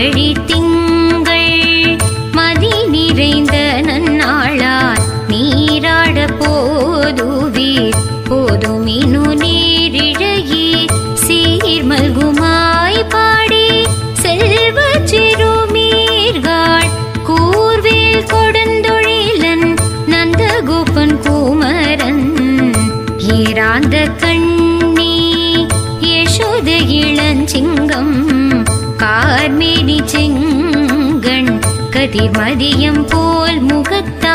மங்கழி திங்கள் மதி நிறைந்த நன்னாளார் நீராட போதுவீர் போதுமினு நீரிழகி சீர் மல்குமாய் பாடி செல்வ சிறுமீர்காள் கூர்வேல் கொடுந்தொழிலன் நந்தகோபன் குமரன். ஏராந்த கண்ணி யசோத இளஞ்சிங்கம் கதிர்மதியம் போல் முகத்த